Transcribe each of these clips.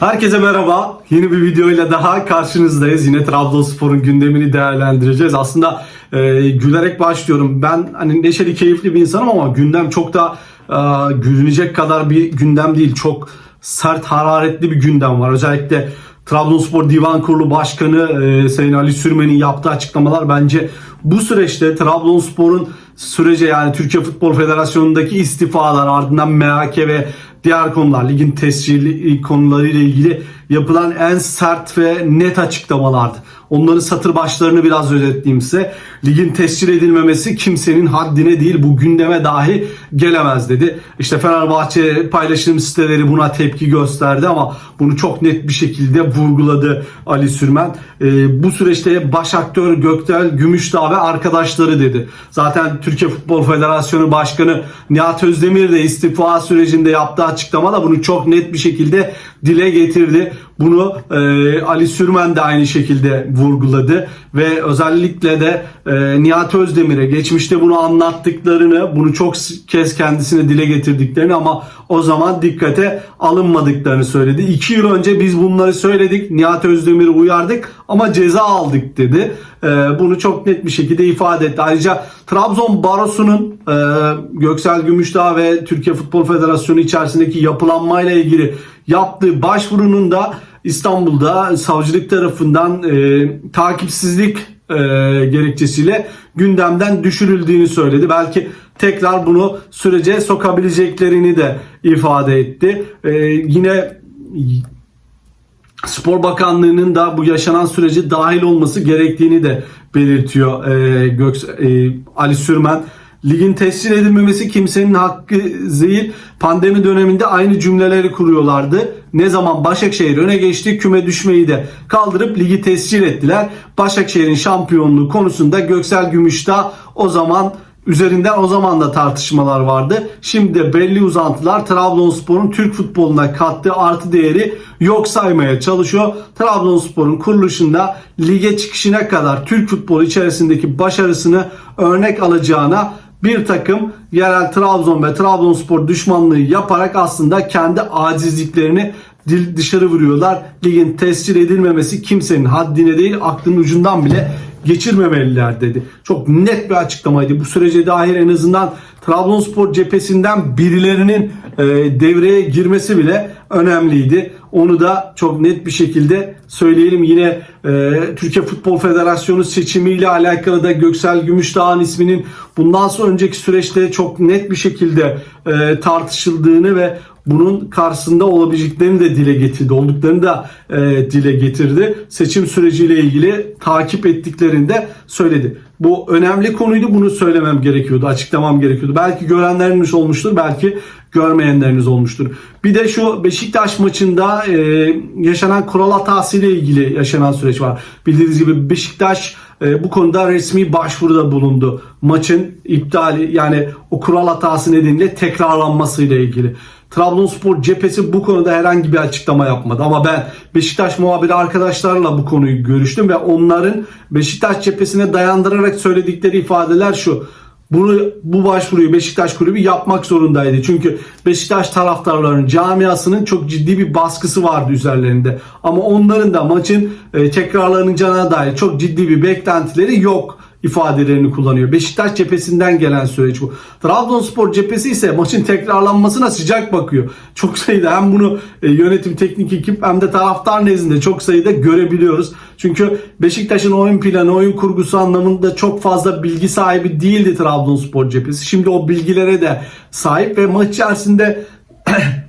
Herkese merhaba. Yeni bir videoyla daha karşınızdayız. Yine Trabzonspor'un gündemini değerlendireceğiz. Aslında e, gülerek başlıyorum. Ben hani neşeli, keyifli bir insanım ama gündem çok da e, gülünecek kadar bir gündem değil. Çok sert, hararetli bir gündem var. Özellikle Trabzonspor Divan Kurulu Başkanı e, Sayın Ali Sürmen'in yaptığı açıklamalar bence bu süreçte Trabzonspor'un sürece yani Türkiye Futbol Federasyonu'ndaki istifalar ardından MHK ve diğer konular ligin tescilli konularıyla ilgili yapılan en sert ve net açıklamalardı. Onların satır başlarını biraz özetleyeyim size. Ligin tescil edilmemesi kimsenin haddine değil bu gündeme dahi gelemez dedi. İşte Fenerbahçe paylaşım siteleri buna tepki gösterdi ama bunu çok net bir şekilde vurguladı Ali Sürmen. Ee, bu süreçte baş aktör Göktel Gümüşdağ ve arkadaşları dedi. Zaten Türkiye Futbol Federasyonu Başkanı Nihat Özdemir de istifa sürecinde yaptığı açıklamada bunu çok net bir şekilde dile getirdi. Bunu e, Ali Sürmen de aynı şekilde vurguladı ve özellikle de e, Nihat Özdemir'e geçmişte bunu anlattıklarını, bunu çok kez kendisine dile getirdiklerini ama o zaman dikkate alınmadıklarını söyledi. İki yıl önce biz bunları söyledik, Nihat Özdemir'i uyardık ama ceza aldık dedi. E, bunu çok net bir şekilde ifade etti. Ayrıca Trabzon Barosu'nun e, Göksel Gümüşdağ ve Türkiye Futbol Federasyonu içerisindeki yapılanmayla ilgili yaptığı başvurunun da İstanbul'da savcılık tarafından e, takipsizlik e, gerekçesiyle gündemden düşürüldüğünü söyledi. Belki tekrar bunu sürece sokabileceklerini de ifade etti. E, yine Spor Bakanlığı'nın da bu yaşanan sürece dahil olması gerektiğini de belirtiyor e, Göks e, Ali Sürmen. Ligin tescil edilmemesi kimsenin hakkı değil. Pandemi döneminde aynı cümleleri kuruyorlardı. Ne zaman Başakşehir öne geçti küme düşmeyi de kaldırıp ligi tescil ettiler. Başakşehir'in şampiyonluğu konusunda Göksel Gümüşdağ o zaman üzerinden o zaman da tartışmalar vardı. Şimdi de belli uzantılar Trabzonspor'un Türk futboluna kattığı artı değeri yok saymaya çalışıyor. Trabzonspor'un kuruluşunda lige çıkışına kadar Türk futbolu içerisindeki başarısını örnek alacağına bir takım yerel Trabzon ve Trabzonspor düşmanlığı yaparak aslında kendi acizliklerini dışarı vuruyorlar. Ligin tescil edilmemesi kimsenin haddine değil aklının ucundan bile geçirmemeliler dedi. Çok net bir açıklamaydı. Bu sürece dair en azından Trabzonspor cephesinden birilerinin e, devreye girmesi bile önemliydi. Onu da çok net bir şekilde söyleyelim. Yine e, Türkiye Futbol Federasyonu seçimiyle alakalı da Göksel Gümüşdağ'ın isminin bundan sonra önceki süreçte çok net bir şekilde e, tartışıldığını ve bunun karşısında olabileceklerini de dile getirdi. Olduklarını da e, dile getirdi. Seçim süreciyle ilgili takip ettiklerini de söyledi. Bu önemli konuydu. Bunu söylemem gerekiyordu. Açıklamam gerekiyordu. Belki görenleriniz olmuştur. Belki görmeyenleriniz olmuştur. Bir de şu Beşiktaş maçında e, yaşanan kural hatası ile ilgili yaşanan süreç var. Bildiğiniz gibi Beşiktaş e, bu konuda resmi başvuruda bulundu. Maçın iptali yani o kural hatası nedeniyle tekrarlanması ile ilgili. Trabzonspor cephesi bu konuda herhangi bir açıklama yapmadı. Ama ben Beşiktaş muhabiri arkadaşlarla bu konuyu görüştüm ve onların Beşiktaş cephesine dayandırarak söyledikleri ifadeler şu. Bunu bu başvuruyu Beşiktaş kulübü yapmak zorundaydı. Çünkü Beşiktaş taraftarlarının camiasının çok ciddi bir baskısı vardı üzerlerinde. Ama onların da maçın e, tekrarlanacağına dair çok ciddi bir beklentileri yok ifadelerini kullanıyor. Beşiktaş cephesinden gelen süreç bu. Trabzonspor cephesi ise maçın tekrarlanmasına sıcak bakıyor. Çok sayıda hem bunu e, yönetim teknik ekip hem de taraftar nezdinde çok sayıda görebiliyoruz. Çünkü Beşiktaş'ın oyun planı, oyun kurgusu anlamında çok fazla bilgi sahibi değildi Trabzonspor cephesi. Şimdi o bilgilere de sahip ve maç içerisinde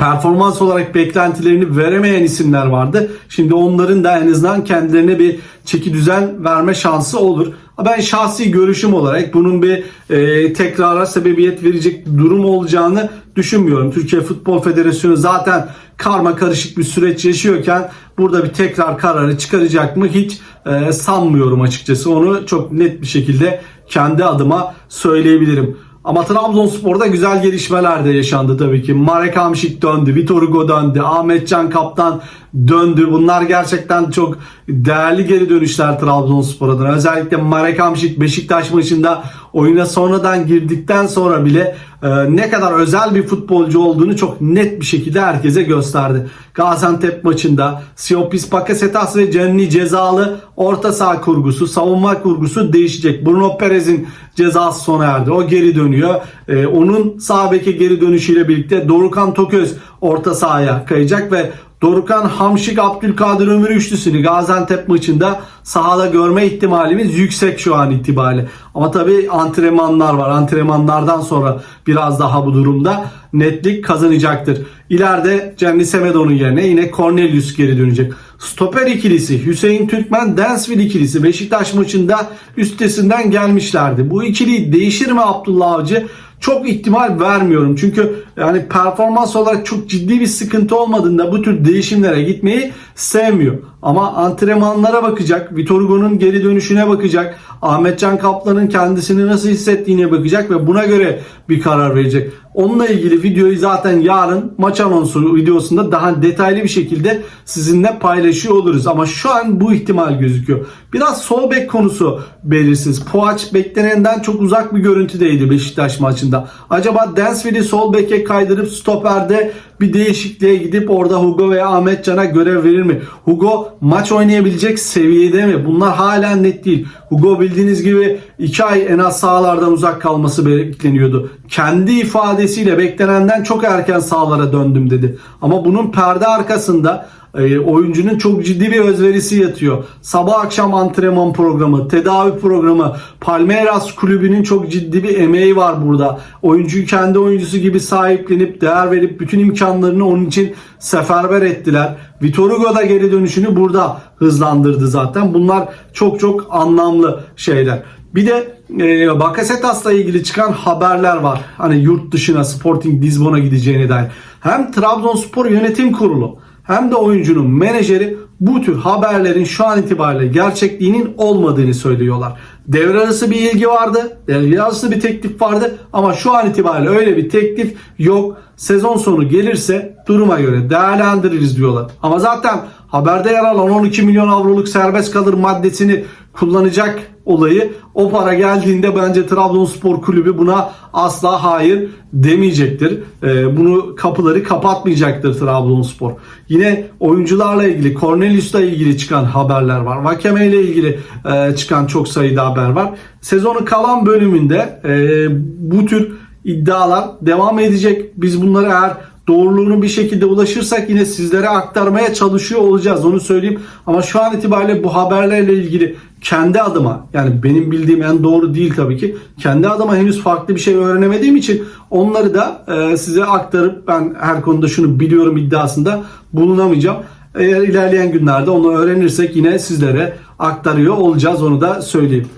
performans olarak beklentilerini veremeyen isimler vardı. Şimdi onların da en azından kendilerine bir çeki düzen verme şansı olur. Ben şahsi görüşüm olarak bunun bir e, tekrara sebebiyet verecek durum olacağını düşünmüyorum. Türkiye Futbol Federasyonu zaten karma karışık bir süreç yaşıyorken burada bir tekrar kararı çıkaracak mı hiç e, sanmıyorum açıkçası. Onu çok net bir şekilde kendi adıma söyleyebilirim. Ama Trabzonspor'da güzel gelişmeler de yaşandı tabii ki. Marek Hamşik döndü, Vitor Hugo döndü, Ahmet Can Kaptan döndü. Bunlar gerçekten çok değerli geri dönüşler Trabzonspor adına. Özellikle Marek Hamşik Beşiktaş maçında oyuna sonradan girdikten sonra bile e, ne kadar özel bir futbolcu olduğunu çok net bir şekilde herkese gösterdi. Gaziantep maçında Siopis Bakasetas ve Cenni cezalı orta saha kurgusu, savunma kurgusu değişecek. Bruno Perez'in cezası sona erdi. O geri dönüyor. E, onun sağ beke geri dönüşüyle birlikte Dorukan Toköz orta sahaya kayacak ve Dorukan Hamşik Abdülkadir Ömür üçlüsünü Gaziantep maçında sahada görme ihtimalimiz yüksek şu an itibariyle. Ama tabii antrenmanlar var. Antrenmanlardan sonra biraz daha bu durumda netlik kazanacaktır. İleride Cenni Semedo'nun yerine yine Cornelius geri dönecek. Stoper ikilisi Hüseyin Türkmen Densville ikilisi Beşiktaş maçında üstesinden gelmişlerdi. Bu ikili değişir mi Abdullah Avcı? çok ihtimal vermiyorum. Çünkü yani performans olarak çok ciddi bir sıkıntı olmadığında bu tür değişimlere gitmeyi sevmiyor. Ama antrenmanlara bakacak, Vitor Hugo'nun geri dönüşüne bakacak, Ahmetcan Kaplan'ın kendisini nasıl hissettiğine bakacak ve buna göre bir karar verecek. Onunla ilgili videoyu zaten yarın maç anonsu videosunda daha detaylı bir şekilde sizinle paylaşıyor oluruz. Ama şu an bu ihtimal gözüküyor. Biraz sol bek konusu belirsiz. Poaç beklenenden çok uzak bir görüntüdeydi Beşiktaş maçında. Acaba Dansville'i sol beke kaydırıp stoperde bir değişikliğe gidip orada Hugo veya Ahmet Can'a görev verir mi? Hugo maç oynayabilecek seviyede mi? Bunlar hala net değil. Hugo bildiğiniz gibi 2 ay en az sahalardan uzak kalması bekleniyordu. Kendi ifadesiyle beklenenden çok erken sahalara döndüm dedi. Ama bunun perde arkasında e, oyuncunun çok ciddi bir özverisi yatıyor. Sabah akşam antrenman programı, tedavi programı, Palmeiras kulübünün çok ciddi bir emeği var burada. Oyuncuyu kendi oyuncusu gibi sahiplenip değer verip bütün imkanlarını onun için seferber ettiler. Vitor Hugo da geri dönüşünü burada hızlandırdı zaten. Bunlar çok çok anlamlı şeyler. Bir de e, Bakasetas'la ilgili çıkan haberler var. Hani yurt dışına Sporting Lisbon'a gideceğine dair. Hem Trabzonspor Yönetim Kurulu hem de oyuncunun menajeri bu tür haberlerin şu an itibariyle gerçekliğinin olmadığını söylüyorlar. Devre arası bir ilgi vardı. Devre arası bir teklif vardı. Ama şu an itibariyle öyle bir teklif yok. Sezon sonu gelirse duruma göre değerlendiririz diyorlar. Ama zaten haberde yer alan 12 milyon avroluk serbest kalır maddesini kullanacak olayı o para geldiğinde bence Trabzonspor kulübü buna asla hayır demeyecektir. Ee, bunu kapıları kapatmayacaktır Trabzonspor. Yine oyuncularla ilgili Cornelius'la ilgili çıkan haberler var. Vakeme ile ilgili e, çıkan çok sayıda haber var. Sezonun kalan bölümünde e, bu tür iddialar devam edecek. Biz bunları eğer doğruluğunu bir şekilde ulaşırsak yine sizlere aktarmaya çalışıyor olacağız onu söyleyeyim. Ama şu an itibariyle bu haberlerle ilgili kendi adıma yani benim bildiğim en doğru değil tabii ki. Kendi adıma henüz farklı bir şey öğrenemediğim için onları da e, size aktarıp ben her konuda şunu biliyorum iddiasında bulunamayacağım. Eğer ilerleyen günlerde onu öğrenirsek yine sizlere aktarıyor olacağız onu da söyleyeyim.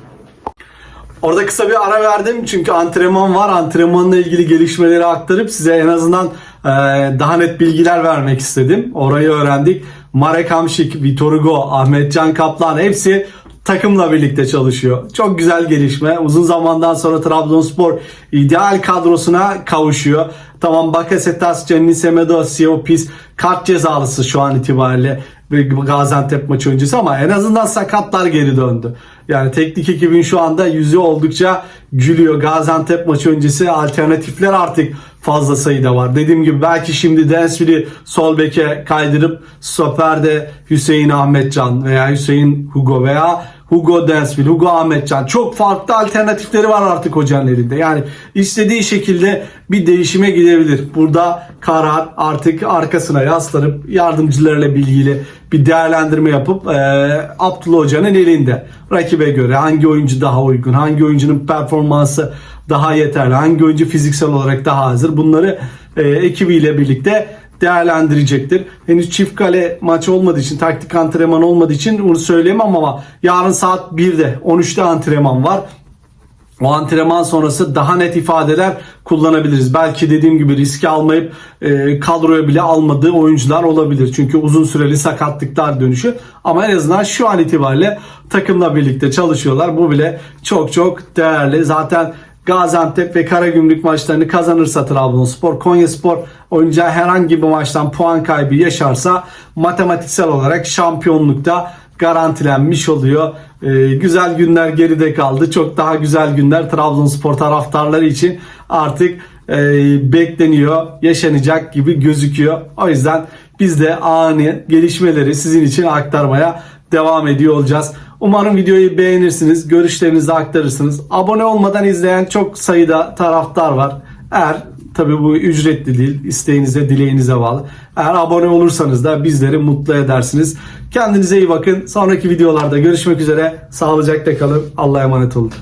Orada kısa bir ara verdim çünkü antrenman var. Antrenmanla ilgili gelişmeleri aktarıp size en azından daha net bilgiler vermek istedim. Orayı öğrendik. Marek Hamşik, Vitor Hugo, Ahmet Can Kaplan hepsi takımla birlikte çalışıyor. Çok güzel gelişme. Uzun zamandan sonra Trabzonspor ideal kadrosuna kavuşuyor. Tamam Bakasetas, Cenni Semedo, Siopis kart cezalısı şu an itibariyle Gaziantep maçı öncesi ama en azından sakatlar geri döndü. Yani teknik ekibin şu anda yüzü oldukça gülüyor. Gaziantep maçı öncesi alternatifler artık fazla sayıda var. Dediğim gibi belki şimdi Densville'i sol beke kaydırıp stoperde Hüseyin Ahmetcan veya Hüseyin Hugo veya Hugo Densville, Hugo Ahmetcan çok farklı alternatifleri var artık hocanın elinde. Yani istediği şekilde bir değişime gidebilir. Burada karar artık arkasına yaslanıp yardımcılarıyla bilgili bir değerlendirme yapıp e, Abdullah Hoca'nın elinde. Rakibe göre hangi oyuncu daha uygun, hangi oyuncunun performansı daha yeterli, hangi oyuncu fiziksel olarak daha hazır bunları e, ekibiyle birlikte değerlendirecektir. Henüz çift kale maçı olmadığı için, taktik antrenman olmadığı için bunu söyleyemem ama yarın saat 1'de 13'te antrenman var. O antrenman sonrası daha net ifadeler kullanabiliriz. Belki dediğim gibi riski almayıp e, kadroya bile almadığı oyuncular olabilir. Çünkü uzun süreli sakatlıklar dönüşü. Ama en azından şu an itibariyle takımla birlikte çalışıyorlar. Bu bile çok çok değerli. Zaten Gaziantep ve Karagümrük maçlarını kazanırsa Trabzonspor, Konyaspor oynayacağı herhangi bir maçtan puan kaybı yaşarsa matematiksel olarak şampiyonlukta garantilenmiş oluyor. Ee, güzel günler geride kaldı. Çok daha güzel günler Trabzonspor taraftarları için artık e, bekleniyor, yaşanacak gibi gözüküyor. O yüzden biz de ani gelişmeleri sizin için aktarmaya devam ediyor olacağız. Umarım videoyu beğenirsiniz, görüşlerinizi aktarırsınız. Abone olmadan izleyen çok sayıda taraftar var. Eğer tabi bu ücretli değil, isteğinize, dileğinize bağlı. Eğer abone olursanız da bizleri mutlu edersiniz. Kendinize iyi bakın. Sonraki videolarda görüşmek üzere. Sağlıcakla kalın. Allah'a emanet olun.